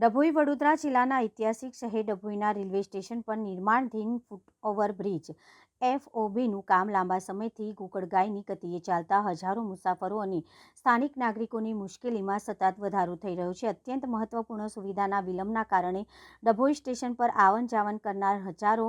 ડભોઈ વડોદરા જિલ્લાના ઐતિહાસિક શહેર ડભોઈના રેલવે સ્ટેશન પર નિર્માણધીન ફૂટઓવર બ્રિજ એફઓબીનું કામ લાંબા સમયથી ગુકડગાયની ગતિએ ચાલતા હજારો મુસાફરો અને સ્થાનિક નાગરિકોની મુશ્કેલીમાં સતત વધારો થઈ રહ્યો છે. અત્યંત મહત્વપૂર્ણ સુવિધાના વિલંબના કારણે ડભોઈ સ્ટેશન પર આવન જાવન કરનાર હજારો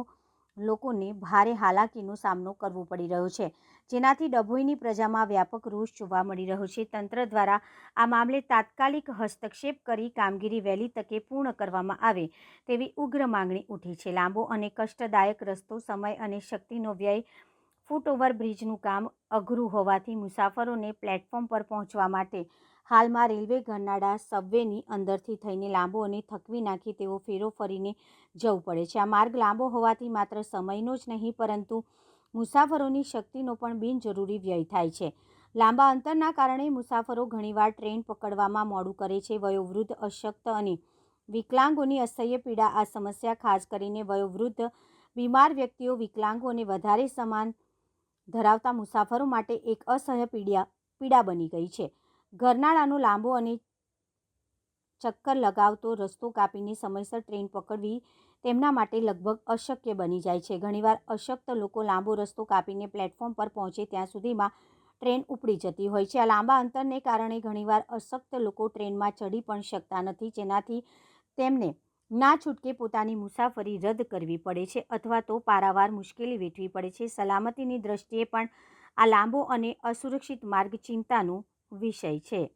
લોકોને ભારે હાલાકીનો સામનો કરવો પડી રહ્યો છે. જેનાથી ડભોઈની પ્રજામાં વ્યાપક રોષ જોવા મળી રહ્યો છે. તંત્ર દ્વારા આ મામલે તાત્કાલિક હસ્તક્ષેપ કરી કામગીરી વહેલી તકે પૂર્ણ કરવામાં આવે તેવી ઉગ્ર માંગણી ઉઠી છે. લાંબો અને કષ્ટદાયક રસ્તો, સમય અને શક્તિનો વ્યય ફૂટઓવર બ્રિજનું કામ અઘરું હોવાથી મુસાફરોને પ્લેટફોર્મ પર પહોંચવા માટે હાલમાં રેલવે ઘરનાડા સબવેની અંદરથી થઈને લાંબો અને થકવી નાખી તેઓ ફેરો ફરીને જવું પડે છે. આ માર્ગ લાંબો હોવાથી માત્ર સમયનો જ નહીં, પરંતુ મુસાફરોની શક્તિનો પણ બિનજરૂરી વ્યય થાય છે. લાંબા અંતરના કારણે મુસાફરો ઘણીવાર ટ્રેન પકડવામાં મોડું કરે છે. વયોવૃદ્ધ, અશક્ત અને વિકલાંગોની અસહ્ય પીડા, આ સમસ્યા ખાસ કરીને વયોવૃદ્ધ બીમાર વ્યક્તિઓ વિકલાંગો અને વધારે સમાન ધરાવતા મુસાફરો માટે એક અસહ્ય પીડા પીડા બની ગઈ છે. ઘરનાળાનો લાંબો અને ચક્કર લગાવતો રસ્તો કાપીને સમયસર ટ્રેન પકડવી તેમના માટે લગભગ અશક્ય બની જાય છે. ઘણીવાર અશક્ત લોકો લાંબો રસ્તો કાપીને પ્લેટફોર્મ પર પહોંચે ત્યાં સુધીમાં ટ્રેન ઉપડી જતી હોય છે. આ લાંબા અંતરને કારણે ઘણીવાર અશક્ત લોકો ટ્રેનમાં ચડી પણ શકતા નથી, જેનાથી તેમને ના છૂટકે પોતાની મુસાફરી રદ કરવી પડે છે અથવા તો પારાવાર મુશ્કેલી વેઠવી પડે છે. સલામતીની દ્રષ્ટિએ પણ આ લાંબો અને અસુરક્ષિત માર્ગ ચિંતાનો વિષય છે